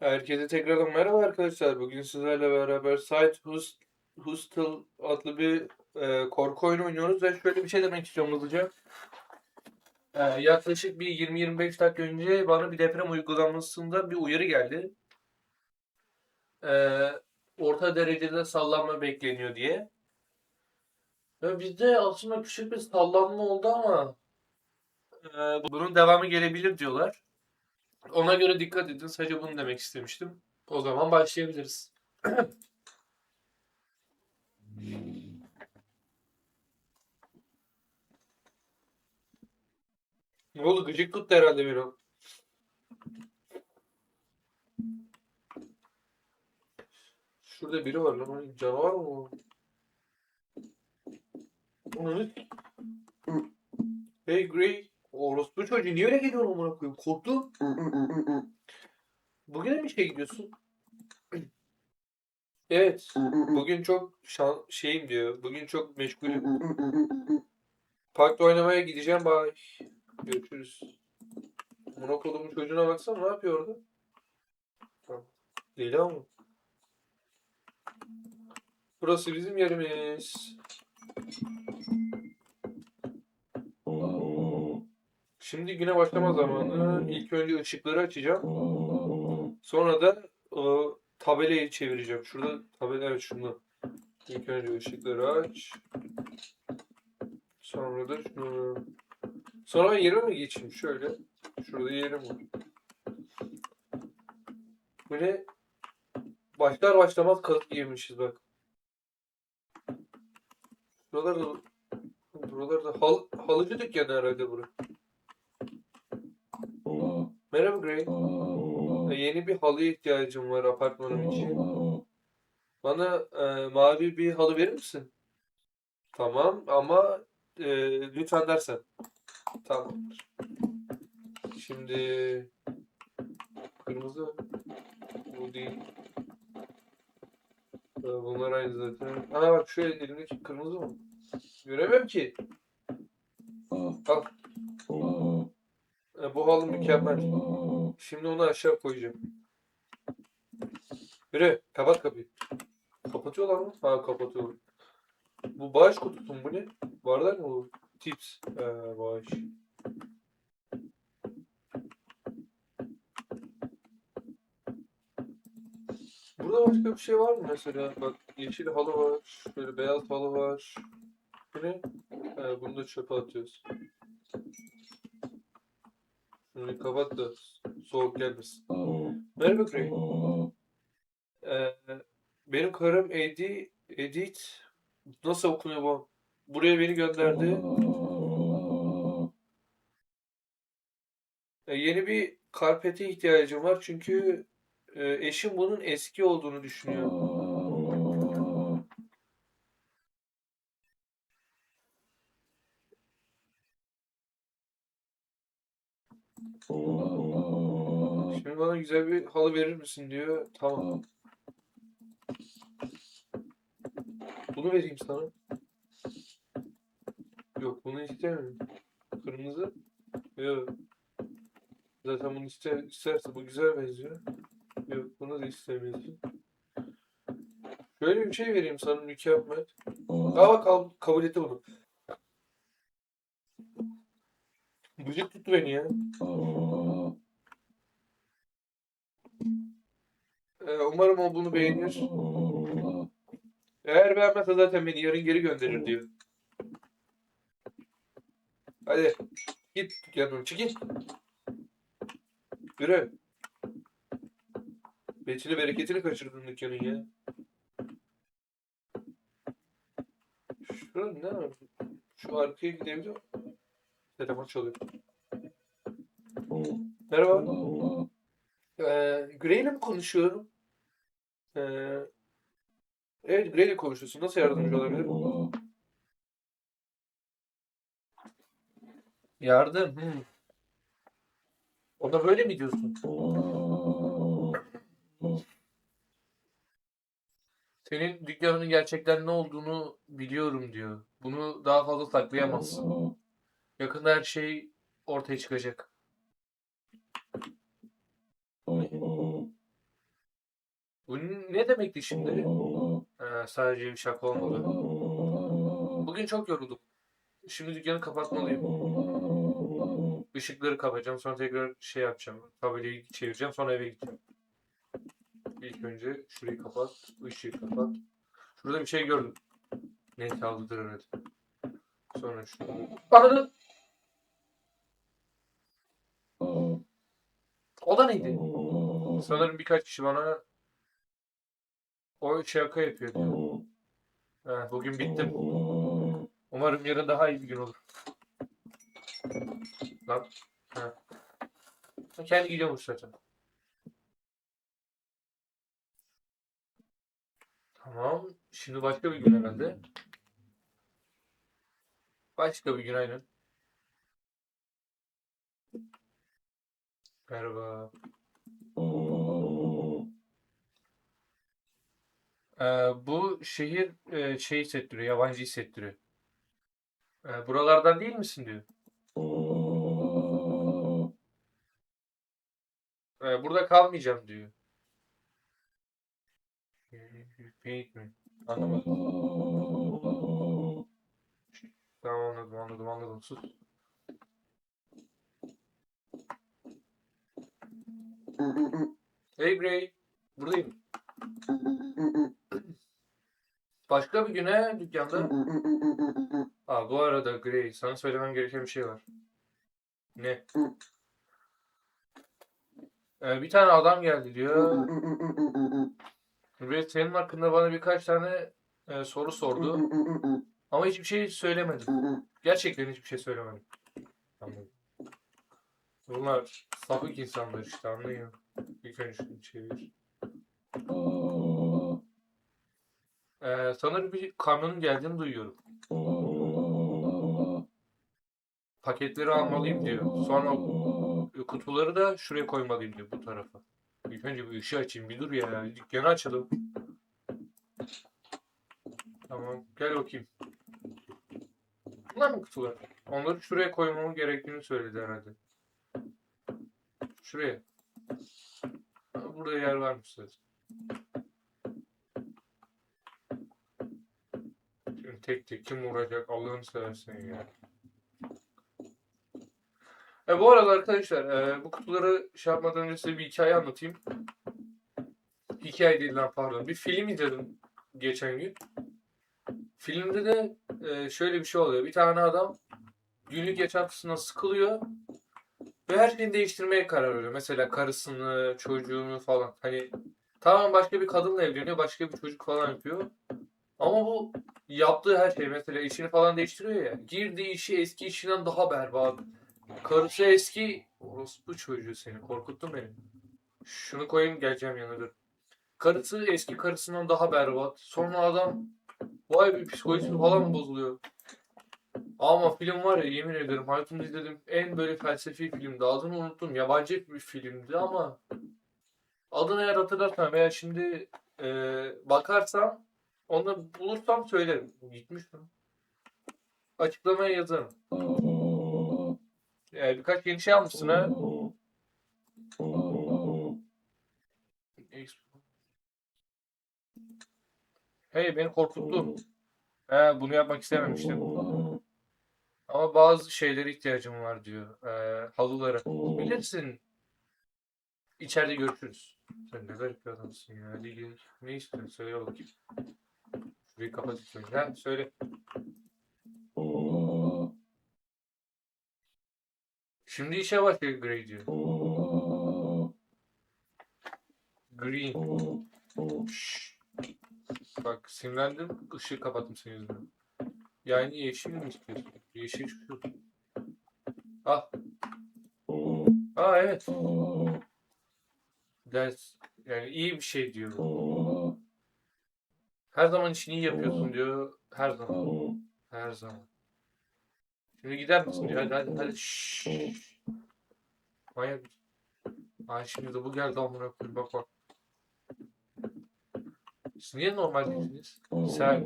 Herkese tekrardan merhaba arkadaşlar. Bugün sizlerle beraber Side Hus- Hustle adlı bir e, korku oyunu oynuyoruz ve şöyle bir şey demek istiyorum hızlıca. E, yaklaşık bir 20-25 dakika önce bana bir deprem uygulamasında bir uyarı geldi. E, orta derecede sallanma bekleniyor diye. Ve bizde aslında küçük bir sallanma oldu ama e, bunun devamı gelebilir diyorlar. Ona göre dikkat edin. Sadece bunu demek istemiştim. O zaman başlayabiliriz. Ne oldu? Gıcık tuttu herhalde an. Şurada biri var lan. Canavar mı? Onu? Hey Gray. Orospu çocuğu niye öyle geliyor amına koyayım? Korktum. Bugüne mi işe gidiyorsun? Evet. Bugün çok şan şeyim diyor. Bugün çok meşgulüm. Parkta oynamaya gideceğim. Bye. Görüşürüz. Monokolumun çocuğuna baksana ne yapıyor orada? Deli ama. Burası bizim yerimiz. Şimdi güne başlama zamanı. İlk önce ışıkları açacağım. Sonra da o tabelayı çevireceğim. Şurada tabela evet şunu. İlk önce ışıkları aç. Sonra da şunu. Sonra yerime mi geçeyim? Şöyle. Şurada yerim var. Ne? Başlar başlamaz kazık yemişiz bak. Buralarda buralarda hal, halıcı dükkanı herhalde bura. Merhaba Gray. E, Yeni bir halıya ihtiyacım var apartmanım için. Bana e, mavi bir halı verir misin? Tamam ama e, lütfen dersen. Tamamdır. Şimdi kırmızı bu değil. E, Bunlar aynı zaten. Aa bak şu elimdeki kırmızı mı? Göremem ki. Al. E, bu halı mükemmel. Şimdi onu aşağı koyacağım. Yürü, kapat kapıyı. Kapatıyorlar mı? Ha kapatıyorlar. Bu bağış kutusu mu bu ne? Varlar mı bu? Tips. Ee, bağış. Burada başka bir şey var mı mesela? Bak yeşil halı var. Şöyle beyaz halı var. Bu ne? Ee, bunu da çöpe atıyoruz. Bir kapat da soğuk gelmesin. Merhaba Gray. Ee, benim karım Edi, Edith nasıl okunuyor bu? Buraya beni gönderdi. Ee, yeni bir karpete ihtiyacım var çünkü e, eşim bunun eski olduğunu düşünüyor. Şimdi bana güzel bir halı verir misin diyor. Tamam. Bunu vereyim sana. Yok bunu istemiyorum. Kırmızı. Yok. Zaten bunu iste, isterse bu güzel benziyor. Yok bunu da istemiyorsun. Şöyle bir şey vereyim sana mükemmel. Aa bak kabul etti bunu. Gıcık tuttu beni ya. Ee, umarım o bunu beğenir. Eğer beğenmezse zaten beni yarın geri gönderir diyor. Hadi git dükkanına çık git. Yürü. Betini bereketini kaçırdın dükkanın ya. Şurada ne var? Şu arkaya gidebiliyor? Telefon çalıyor. Merhaba. Ee, Gray ile mi konuşuyorum? Ee, evet Gray ile konuşuyorsun. Nasıl yardımcı olabilirim? Yardım. Hmm. Ona böyle mi diyorsun? Senin dükkanının gerçekten ne olduğunu biliyorum diyor. Bunu daha fazla saklayamazsın. Yakında her şey ortaya çıkacak. ne demekti şimdi? Ee, sadece bir şaka olmadı. Bugün çok yoruldum. Şimdi dükkanı kapatmalıyım. Işıkları kapatacağım. Sonra tekrar şey yapacağım. Tabelayı çevireceğim. Sonra eve gideceğim. İlk önce şurayı kapat. ışığı kapat. Şurada bir şey gördüm. Neyse aldıdır herhalde. Sonra şunu. Anladın. O da neydi? Sanırım birkaç kişi bana o şaka yapıyor diyor. Ha, bugün bittim. Umarım yarın daha iyi bir gün olur. Lan. Ha. Kendi gidiyormuş zaten. Tamam. Şimdi başka bir gün herhalde. Başka bir gün aynen. Merhaba. Ee, bu şehir e, şey hissettiriyor, yabancı hissettiriyor. Ee, buralardan değil misin diyor. Ee, burada kalmayacağım diyor. Paint mi? Anlamadım. Tamam anladım anladım anladım. Sus. Hey Gray. Buradayım. Başka bir güne dükkanda. Aa, bu arada Gray sana söylemem gereken bir şey var. Ne? Ee, bir tane adam geldi diyor. Ve senin hakkında bana birkaç tane e, soru sordu. Ama hiçbir şey söylemedim. Gerçekten hiçbir şey söylemedim. Anladım. Bunlar sapık insanlar işte anlıyor. Önce şunu çevir. Ee, sanırım bir kamyonun geldiğini duyuyorum. Paketleri almalıyım diyor. Sonra kutuları da şuraya koymalıyım diyor bu tarafa. İlk önce bir ışığı açayım bir dur ya. Dükkanı açalım. Tamam gel bakayım. Bunlar mı kutular? Onları şuraya koymamı gerektiğini söyledi herhalde. Şuraya. Burada yer varmış zaten. Şimdi tek tek kim vuracak Allah'ını seversen ya. E, bu arada arkadaşlar e, bu kutuları şey yapmadan önce size bir hikaye anlatayım. Hikaye değil lan pardon. Bir film izledim geçen gün. Filmde de e, şöyle bir şey oluyor. Bir tane adam günlük yaşantısından sıkılıyor ve her şeyi değiştirmeye karar veriyor. Mesela karısını, çocuğunu falan. Hani tamamen başka bir kadınla evleniyor, başka bir çocuk falan yapıyor. Ama bu yaptığı her şey mesela işini falan değiştiriyor ya. Girdiği işi eski işinden daha berbat. Karısı eski. Orospu çocuğu seni. Korkuttun beni. Şunu koyayım geleceğim yanına. Karısı eski karısından daha berbat. Sonra adam vay bir psikolojisi falan bozuluyor? Ama film var ya yemin ederim hayatımda izlediğim en böyle felsefi filmdi. Adını unuttum. Yabancı bir filmdi ama adını eğer hatırlarsam veya şimdi e, bakarsam onu bulursam söylerim. Gitmiş mi? Açıklamaya yazarım. Yani birkaç yeni şey almışsın ha. Hey beni korkuttu. He, bunu yapmak istememiştim. Ama bazı şeylere ihtiyacım var diyor. Ee, halılara. Bilirsin. İçeride görüşürüz. Sen ne garip bir adamsın ya. Hadi gel. Ne istiyorsun? Söyle bakayım. Şurayı kapat istiyorum. Ha, söyle. Şimdi işe başlıyor Gray diyor. Green. Şşş. Bak sinirlendim. Işığı kapattım senin yüzünden. Yani yeşil mi istiyorsun? Yeşil şu. Al. Aa evet. Ders. Yani iyi bir şey diyor. Her zaman işini iyi yapıyorsun diyor. Her zaman. Her zaman. Şimdi gider misin diyor. Hadi hadi hadi. Şşş. Manyak. Ay şimdi de bu geldi amına koyayım bak bak. Siz niye normal değilsiniz? Sen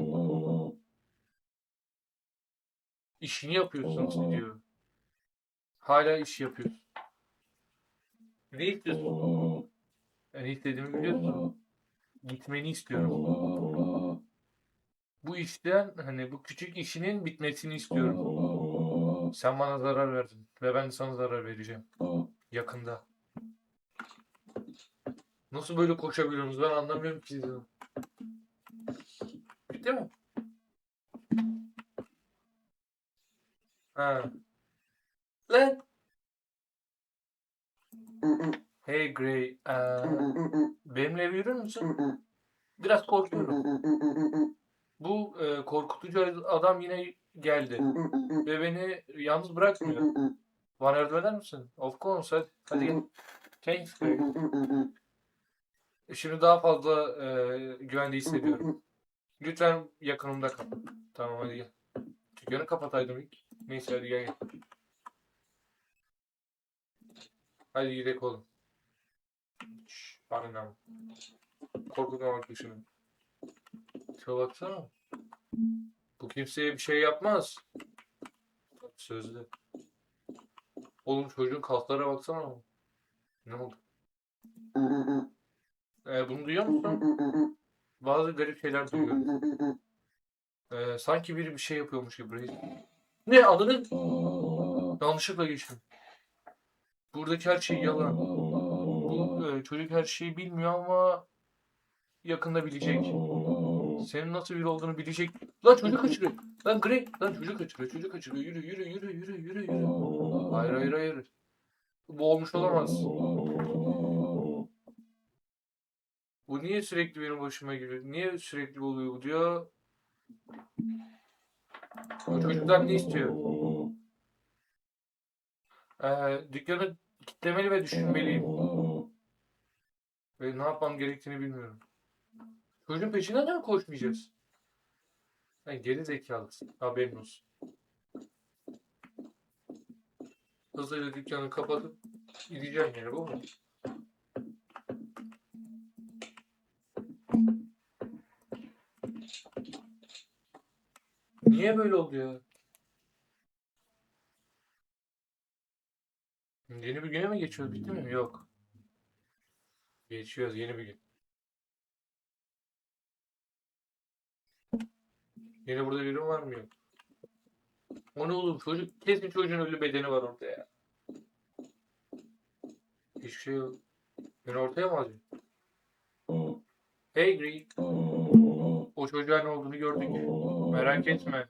işini yapıyorsun diyor. Hala iş yapıyorsun. Ne istiyorsun? Ne istediğimi biliyorsun. gitmeni istiyorum. Bu işten hani bu küçük işinin bitmesini istiyorum. Sen bana zarar verdin ve ben de sana zarar vereceğim. Yakında. Nasıl böyle koşabiliyorsunuz ben anlamıyorum ki. Bitti mi? Ha. Lan. Hey Gray. eee, benimle eve yürür müsün? Biraz korkuyorum. Bu e, korkutucu adam yine geldi. Ve beni yalnız bırakmıyor. Bana yardım eder misin? Of course. Hadi, hadi gel. Thanks Gray. Şimdi daha fazla e, güvende hissediyorum. Lütfen yakınımda kal. Tamam hadi gel. Dükkanı kapataydım ilk. Neyse hadi gel. Hadi gidelim oğlum. Şşş, annem. Korkutmamak dışını. Şuna. Bu kimseye bir şey yapmaz. Sözde. Oğlum çocuğun kaslara baksana. Ne oldu? Ee, bunu duyuyor musun? Bazı garip şeyler duyuyorum. Ee, sanki biri bir şey yapıyormuş gibi. Ne adını? Yanlışlıkla geçtim. Buradaki her şey yalan. Bu e, çocuk her şeyi bilmiyor ama yakında bilecek. Senin nasıl biri olduğunu bilecek. Lan çocuk kaçırıyor. Lan Grey. Lan çocuk kaçırıyor. Çocuk kaçırıyor. Yürü yürü yürü yürü yürü yürü. Hayır hayır hayır. Bu olmuş olamaz. Bu niye sürekli benim başıma geliyor? Niye sürekli oluyor bu diyor. Çocuklar ne istiyor? Ee, dükkanı kilitlemeli ve düşünmeliyim. Ve ne yapmam gerektiğini bilmiyorum. Çocuğun peşinden de mi koşmayacağız? Sen geri zekalısın. Haberin olsun. Hızlıca dükkanı kapatıp gideceğim yani bu mu? Niye böyle oldu ya? Yeni bir güne mi geçiyoruz? Bitti mi? Yok. Geçiyoruz yeni bir gün. Yine burada biri var mı yok? O ne oğlum çocuk kesin çocuğun ölü bedeni var orada ya. Hiçbir şey yok. Beni ortaya mı alacak? Hey Green. O çocuğa ne olduğunu gördük. Merak etme.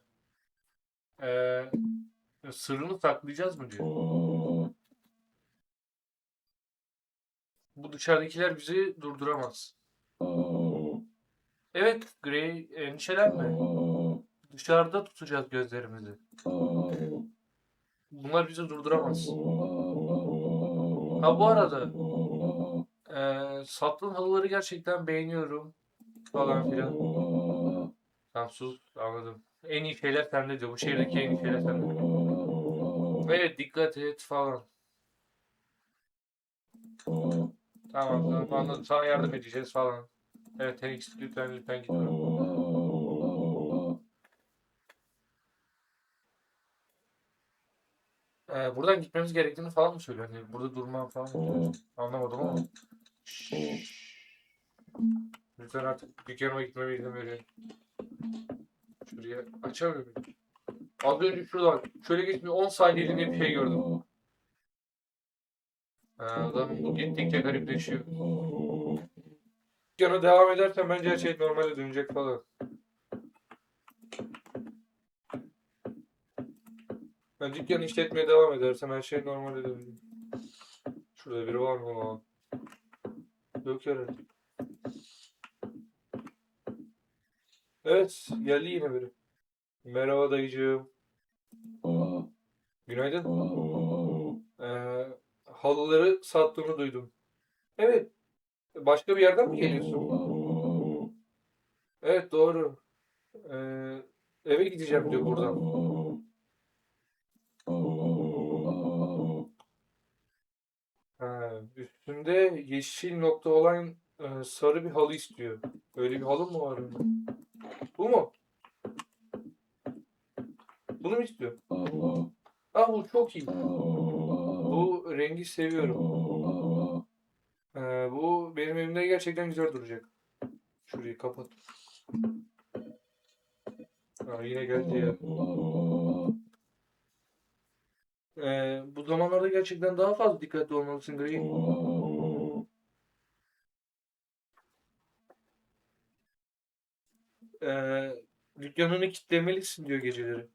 Ee, sırrını saklayacağız mı diyor. Bu dışarıdakiler bizi durduramaz. Evet Gray endişelenme. Dışarıda tutacağız gözlerimizi. Bunlar bizi durduramaz. Ha bu arada eee sattığın halıları gerçekten beğeniyorum falan filan. Tamam sus anladım. En iyi şeyler sende diyor. Bu şehirdeki en iyi şeyler sende. Evet dikkat et falan. Tamam tamam anladım. Sana yardım edeceğiz falan. Evet Henix lütfen lütfen gitme. Ee, buradan gitmemiz gerektiğini falan mı söylüyor? Hani burada durmam falan mı? Anlamadım ama. Lütfen artık dükkanıma gitmeme izin verin. Şuraya açamıyorum. Az önce şuradan şöyle geçmiyor 10 saniyeliğine bir şey gördüm. Ha, adam gittikçe garipleşiyor. Dükkana devam edersen bence her şey normale dönecek falan. Ben dükkanı işletmeye devam edersem her şey normale dönecek. Şurada biri var mı herhalde. Evet, geldi yine biri. Merhaba dayıcığım. Günaydın. Ee, halıları sattığını duydum. Evet. Başka bir yerden mi geliyorsun? Evet doğru. Ee, eve gideceğim diyor buradan. Üstünde yeşil nokta olan e, sarı bir halı istiyor. Öyle bir halı mı var? Bu mu? Bunu mu istiyor? Ah bu çok iyi. Bu rengi seviyorum. Ee, bu benim evimde gerçekten güzel duracak. Şurayı kapat. Aa, yine geldi ya. Ee, bu zamanlarda gerçekten daha fazla dikkatli olmalısın Gray. Ee, dükkanını kilitlemelisin diyor geceleri.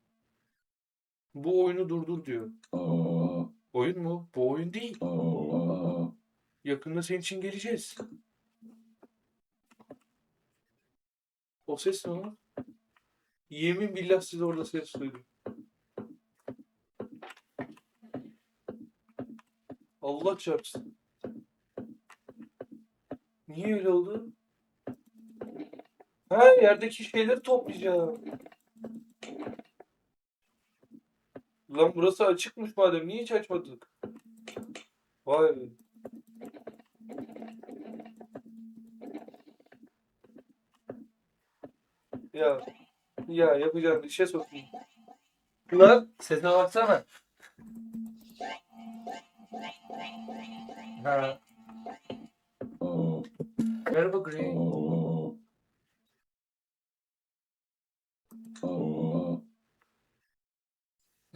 Bu oyunu durdur diyor. Oyun mu? Bu oyun değil. Yakında senin için geleceğiz. O ses ne lan? Yemin billah size orada ses duydum. Allah çarpsın. Niye öyle oldu? Ha yerdeki şeyleri toplayacağım. Lan burası açıkmış madem. Niye hiç açmadık? Vay be. Ya. Ya yapacağım işe sokayım. Lan sesine baksana. Ha. Merhaba.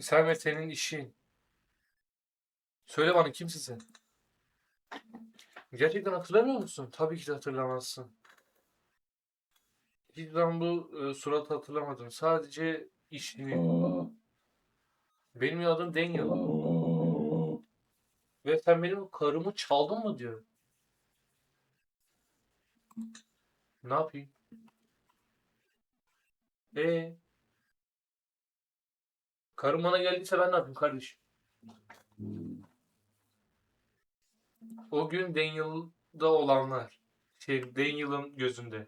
Sen ve senin işin. Söyle bana kimsin sen? Gerçekten hatırlamıyor musun? Tabii ki de hatırlamazsın. Hiç zaman bu e, suratı hatırlamadım. Sadece işini. Benim adım Daniel. Ve sen benim karımı çaldın mı diyor. Ne yapayım? E karım bana geldiyse ben ne yapayım kardeşim? O gün Daniel'da olanlar. Şey, Daniel'ın gözünde.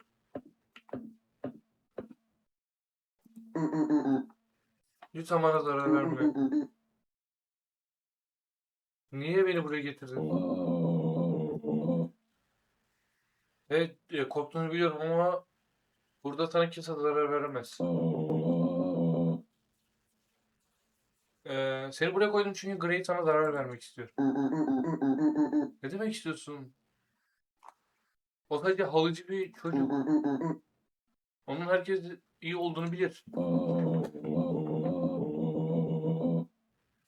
Lütfen bana zarar verme. Niye beni buraya getirdin? Evet, e, korktuğunu biliyorum ama burada sana kimse zarar veremez. Ee, seni buraya koydum çünkü Gray sana zarar vermek istiyor. Ne demek istiyorsun? O sadece halıcı bir çocuk. Onun herkes iyi olduğunu bilir.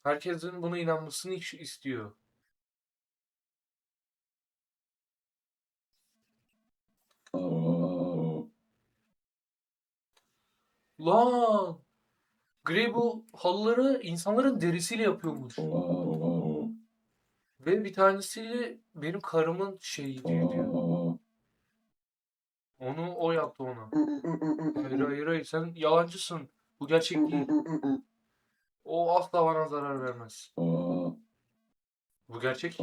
Herkesin buna inanmasını istiyor. Lan! Gray bu halıları insanların derisiyle yapıyormuş. Ve bir tanesiyle benim karımın şeyi diyor diyor. Onu o yaptı ona. Hayır hayır hayır sen yalancısın. Bu gerçek değil. O asla bana zarar vermez. Bu gerçek.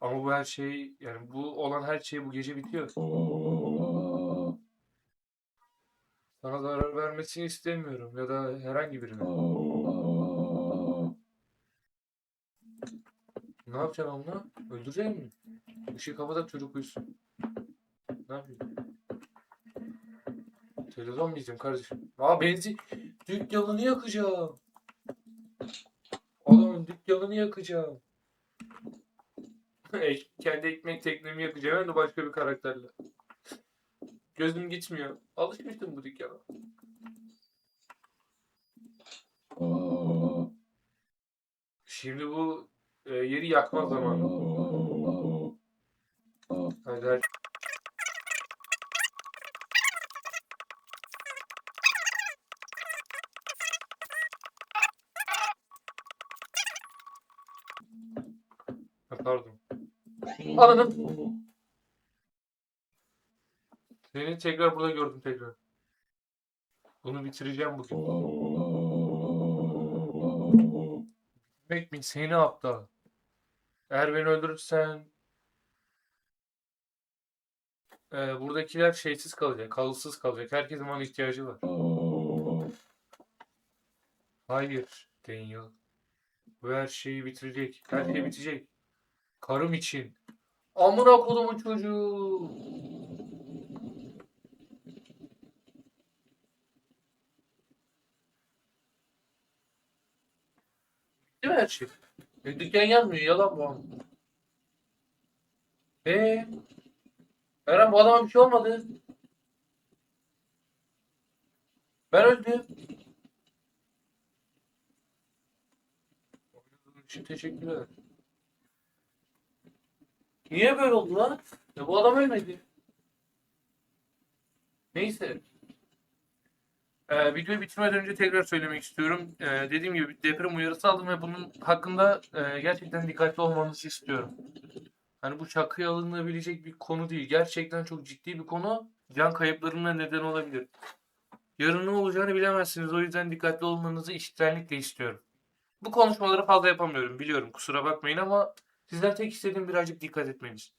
Ama bu her şey yani bu olan her şey bu gece bitiyor. Sana zarar vermesini istemiyorum ya da herhangi birine. Ne yapacaksın onunla? Öldürecek mi? Işığı kapatıp çocuk uyusun. Ne yapayım? Televizyon mu izleyeyim kardeşim? Aa benzin. Dükkanını yakacağım. Adamın dükkanını yakacağım. Ek- Kendi ekmek teknemi yakacağım hem de başka bir karakterle. Gözüm gitmiyor. Alışmıştım bu dükkana. Şimdi bu e, yeri yakma zamanı. Hadi her- Anladım. Seni tekrar burada gördüm tekrar. Bunu bitireceğim bugün. Demek mi seni aptal? Eğer beni öldürürsen e, buradakiler şeysiz kalacak, kalıtsız kalacak. Herkesin bana ihtiyacı var. Hayır Daniel. Bu her şeyi bitirecek. Her şey bitecek. Karım için. Amına kodumun çocuğu. Değil mi her şey? E, dükkan yanmıyor. Yalan bu. E Eren bu adama bir şey olmadı. Ben öldüm. Oynadığın için teşekkürler. Niye böyle oldu lan? Ya bu adam ölmedi. Neyse. Ee, videoyu bitirmeden önce tekrar söylemek istiyorum. Ee, dediğim gibi deprem uyarısı aldım ve bunun hakkında e, gerçekten dikkatli olmanızı istiyorum. Hani bu çakıya alınabilecek bir konu değil. Gerçekten çok ciddi bir konu. Can kayıplarına neden olabilir. Yarın ne olacağını bilemezsiniz. O yüzden dikkatli olmanızı içtenlikle istiyorum. Bu konuşmaları fazla yapamıyorum biliyorum. Kusura bakmayın ama sizden tek istediğim birazcık dikkat etmeniz.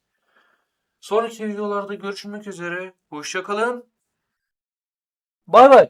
Sonraki videolarda görüşmek üzere. Hoşçakalın. Bay bay.